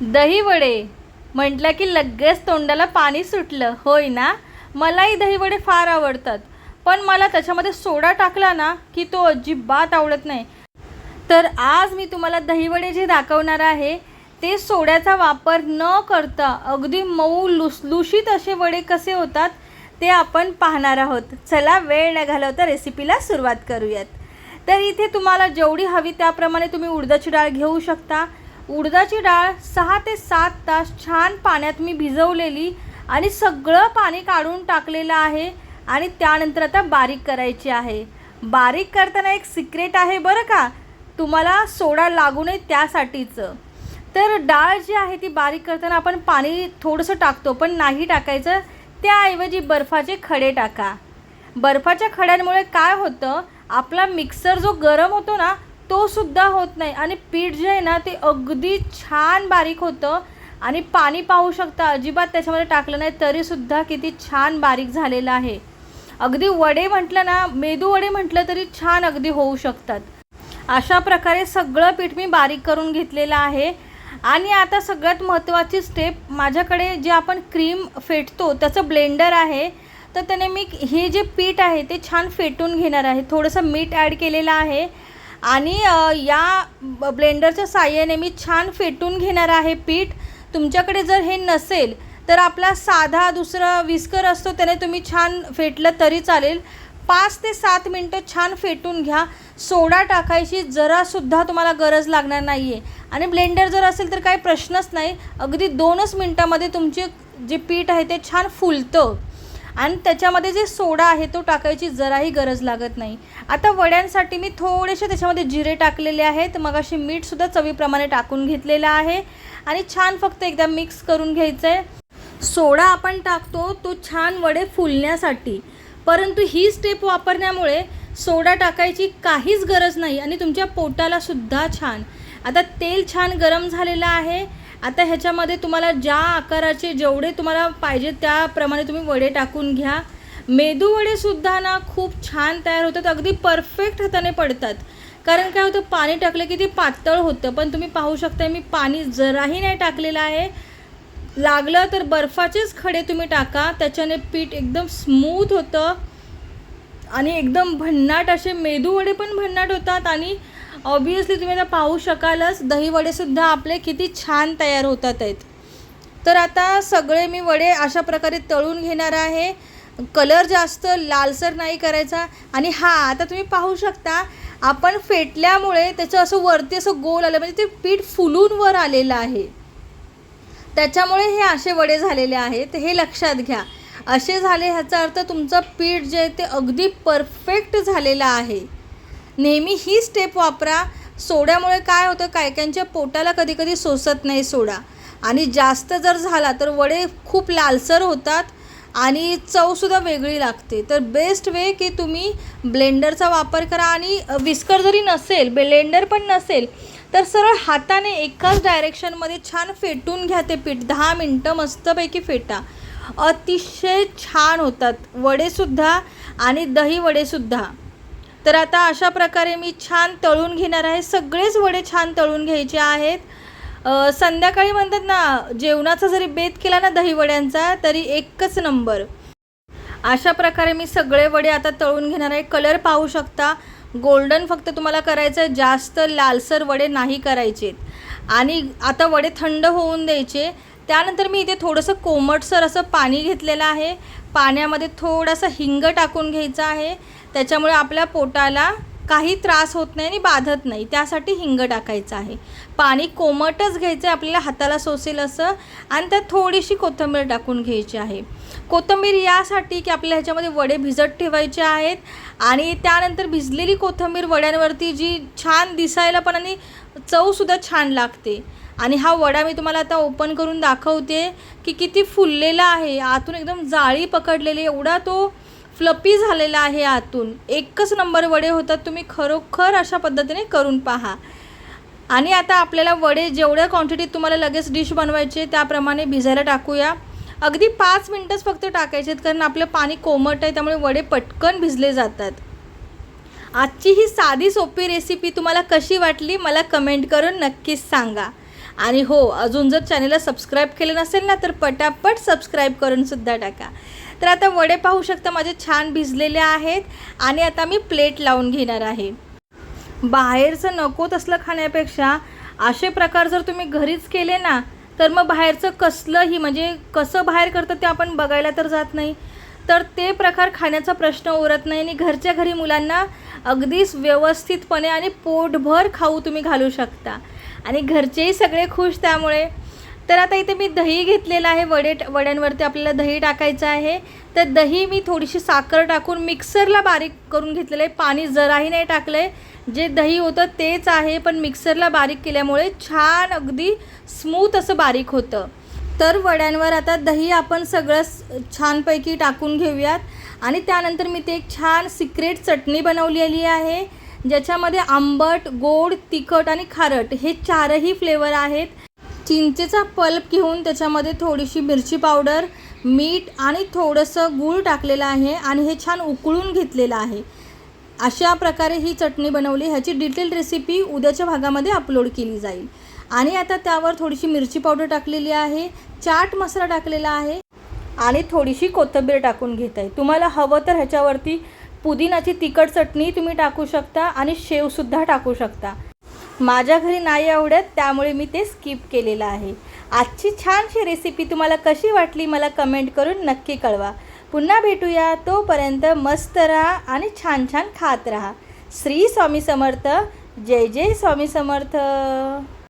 दहीवडे. म्हटलं की लगेच तोंडाला पाणी सुटलं. होय ना? मलाही दहीवडे फार आवडतात. पण मला त्याच्यामध्ये सोडा टाकला ना की तो अजिबात आवडत नाही. तर आज मी तुम्हाला दहीवडे जे दाखवणार आहे ते सोड्याचा वापर न करता अगदी मऊ लुसलुशीत असे वडे कसे होतात ते आपण पाहणार आहोत. चला वेळ न घालवता रेसिपीला सुरुवात करूयात. तर इथे तुम्हाला जेवढी हवी त्याप्रमाणे तुम्ही उडदाची डाळ घेऊ शकता. उडदाची डाळ सहा ते सात तास छान पाण्यात मी भिजवलेली आणि सगळं पाणी काढून टाकलेलं आहे आणि त्यानंतर आता बारीक करायची आहे. बारीक करताना एक सिक्रेट आहे बरं का? तुम्हाला सोडा लागू नये त्यासाठीचं. तर डाळ जी आहे ती बारीक करताना आपण पाणी थोडंसं टाकतो पण नाही टाकायचं. त्याऐवजी बर्फाचे खडे टाका. बर्फाच्या खड्यांमुळे काय होतं? आपला मिक्सर जो गरम होतो ना तो सुद्धा होत नाही. आणि पीठ जे आहे ना ते अगदी छान बारीक होतं. आणि पाणी पाहू शकता अजिबात त्याच्यामध्ये टाकलं नाही तरीसुद्धा किती छान बारीक झालेलं आहे. अगदी वडे म्हटलं ना मेदू वडे म्हटलं तरी छान अगदी होऊ शकतात. अशा प्रकारे सगळं पीठ मी बारीक करून घेतलेलं आहे. आणि आता सगळ्यात महत्त्वाची स्टेप माझ्याकडे जे आपण क्रीम फेटतो त्याचं ब्लेंडर आहे. तर त्याने मी हे जे पीठ आहे ते छान फेटून घेणार आहे. थोडंसं मीठ ॲड केलेलं आहे. आणि या ब्लेंडरच्या साह्याने मी छान फेटून घेणार आहे पीठ. तुमच्याकडे जर हे नसेल तर आपला साधा दुसरा विस्कर असतो त्याने तुम्ही छान फेटलं तरी चालेल. पाच ते सात मिनटं छान फेटून घ्या. सोडा टाकायची जरासुद्धा तुम्हाला गरज लागणार नाही आहे आणि ब्लेंडर जर असेल तर काही प्रश्नच नाही. अगदी दोनच मिनटामध्ये तुमचे जे पीठ आहे ते छान फुलतं. आणि त्याच्यामध्ये जे सोडा आहे तो टाकायची जराही गरज लागत नाही. आता वड्यांसाठी मी थोडेसे त्याच्यामध्ये जिरे टाकलेले आहेत. मग अशी मीठसुद्धा चवीप्रमाणे टाकून घेतलेलं आहे. आणि छान फक्त एकदा मिक्स करून घ्यायचं आहे सोडा आपण टाकतो तो छान वडे फुलण्यासाठी. परंतु ही स्टेप वापरण्यामुळे सोडा टाकायची काहीच गरज नाही आणि तुमच्या पोटालासुद्धा छान. आता तेल छान गरम झालेलं आहे. आता ह्याच्यामध्ये तुम्हाला ज्या आकाराचे जेवढे तुम्हाला पाहिजे त्याप्रमाणे तुम्ही वडे टाकून घ्या. मेदू वडेसुद्धा ना खूप छान तयार होतात अगदी परफेक्ट हाताने पडतात. कारण काय होतं पाणी टाकलं की ते पातळ होतं. पण तुम्ही पाहू शकता मी पाणी जराही नाही टाकलेलं आहे. लागलं तर बर्फाचेच खडे तुम्ही टाका. त्याच्याने पीठ एकदम स्मूथ होतं. आणि एकदम भन्नाट असे मेदू वडे पण भन्नाट होतात आणि ऑब्वियसली तुम्ही आता पाहू शकालच दहीवडेसुद्धा आपले किती छान तयार होतात आहेत. तर आता सगळे मी वडे अशा प्रकारे तळून घेणार आहे. कलर जास्त लालसर नाही करायचा. आणि हा आता तुम्ही पाहू शकता आपण फेटल्यामुळे त्याचं असं वरती असं गोल आलं म्हणजे ते पीठ फुलून वर आलेलं आहे. त्याच्यामुळे हे असे वडे झालेले आहेत. हे लक्षात घ्या. असे झाले ह्याचा अर्थ तुमचं पीठ जे आहे ते अगदी परफेक्ट झालेलं आहे. नेहमी ही स्टेप वापरा. सोड्यामुळे काय होतं? कायकांच्या पोटाला कधी कधी सोसत नाही सोडा. आणि जास्त जर झाला तर वडे खूप लालसर होतात आणि चवसुद्धा वेगळी लागते. तर बेस्ट वे की तुम्ही ब्लेंडरचा वापर करा आणि विस्कर जरी नसेल ब्लेंडर पण नसेल तर सरळ हाताने एकाच डायरेक्शनमध्ये छान फेटून घ्या ते पीठ. दहा मिनटं मस्तपैकी फेटा. अतिशय छान होतात. वडेसुद्धा आणि दही वडेसुद्धा तर आता अशा प्रकारे मी छान तळून घेणार आहे. सगळेच वडे छान तळून घ्यायचे आहेत. संध्याकाळी म्हणतात ना जेवणाचा जरी बेत केला ना दहीवड्यांचा तरी एकच नंबर. अशा प्रकारे मी सगळे वडे आता तळून घेणार आहे. कलर पाहू शकता. गोल्डन फक्त तुम्हाला करायचं आहे. जास्त लालसर वडे नाही करायचे आणि आता वडे थंड होऊन द्यायचे. त्यानंतर मी इथे थोडंसं कोमटसर असं पाणी घेतलेलं आहे. पाण्यामध्ये थोडासा हिंग टाकून घ्यायचा आहे. त्याच्यामुळे आपल्या पोटाला काही त्रास होत नाही आणि बाधत नाही. त्यासाठी हिंग टाकायचं आहे. पाणी कोमटच घ्यायचं आहे आपल्याला हाताला सोसेल असं. आणि त्यात थोडीशी कोथिंबीर टाकून घ्यायची आहे. कोथिंबीर यासाठी की आपल्या ह्याच्यामध्ये वडे भिजत ठेवायचे आहेत. आणि त्यानंतर भिजलेली कोथिंबीर वड्यांवरती जी छान दिसायला पण आणि चवसुद्धा छान लागते. आणि हा वडा मी तुम्हाला आता ओपन करून दाखवते की किती फुललेला आहे. आतून एकदम जाळी पकडलेली एवढा तो फ्लपी झालेला आहे आतून. एकच नंबर वडे होतात तुम्ही खरोखर अशा पद्धतीने करून पहा. आणि आता आपल्याला वडे जेवढ्या क्वांटिटीत तुम्हाला लगेच डिश बनवायचे त्याप्रमाणे भिजायला टाकूया. अगदी पाच मिनटंच फक्त टाकायचे आहेत कारण आपलं पाणी कोमट आहे त्यामुळे वडे पटकन भिजले जातात. आजची ही साधी सोपी रेसिपी तुम्हाला कशी वाटली मला कमेंट करून नक्कीच सांगा. आणि हो अजून जर चॅनलला सबस्क्राईब केलं नसेल ना तर पटापट सबस्क्राईब करूनसुद्धा टाका. तर आता वडे पाहू शकता माझे छान भिजलेले आहेत आणि आता मी प्लेट लावून घेणार आहे. बाहेरचं नको तसलं खाण्यापेक्षा असे प्रकार जर तुम्ही घरीच केले ना तर मग बाहेरचं कसलंही म्हणजे कसं बाहेर करतं ते आपण बघायला तर जात नाही. तर ते प्रकार खाण्याचा प्रश्न उरत नाही आणि घरच्या घरी मुलांना अगदीच व्यवस्थितपणे आणि पोटभर खाऊ तुम्ही घालू शकता. आणि घरचेही सगळे खुश त्यामुळे तर आता इथे मी दही घेतलेलं आहे. वडे वड्यांवरती आपल्याला दही टाकायचं आहे. तर दही मी थोडीशी साखर टाकून मिक्सरला बारीक करून घेतलेलं आहे. पाणी जराही नाही टाकलं आहे जे दही होतं तेच आहे पण मिक्सरला बारीक केल्यामुळे छान अगदी स्मूथ असं बारीक होतं. तर वड्यांवर आता दही आपण सगळं छानपैकी टाकून घेऊयात. आणि त्यानंतर मी ते एक छान सिक्रेट चटणी बनवलेली आहे ज्याच्यामध्ये आंबट गोड तिखट आणि खारट हे चारही फ्लेवर आहेत. चिंचेचा पल्प घेऊन त्याच्यामध्ये थोडीशी मिरची पावडर मीठ आणि थोडंसं गूळ टाकलेलं आहे आणि हे छान उकळून घेतलेलं आहे. अशा प्रकारे ही चटणी बनवली. ह्याची डिटेल रेसिपी उद्याच्या भागामध्ये अपलोड केली जाईल. आणि आता त्यावर थोडीशी मिरची पावडर टाकलेली आहे चाट मसाला टाकलेला आहे आणि थोडीशी कोथिंबीर टाकून घेत आहे. तुम्हाला हवं तर ह्याच्यावरती पुदिनाची तिखट चटणी तुम्ही टाकू शकता आणि शेवसुद्धा टाकू शकता. माझ्या घरी नाही आवडत त्यामुळे मी ते स्किप केलेलं आहे. आजची छानशी रेसिपी तुम्हाला कशी वाटली मला कमेंट करून नक्की कळवा. पुन्हा भेटूया तोपर्यंत मस्त राहा आणि छान छान खात राहा. श्री स्वामी समर्थ जय जय स्वामी समर्थ.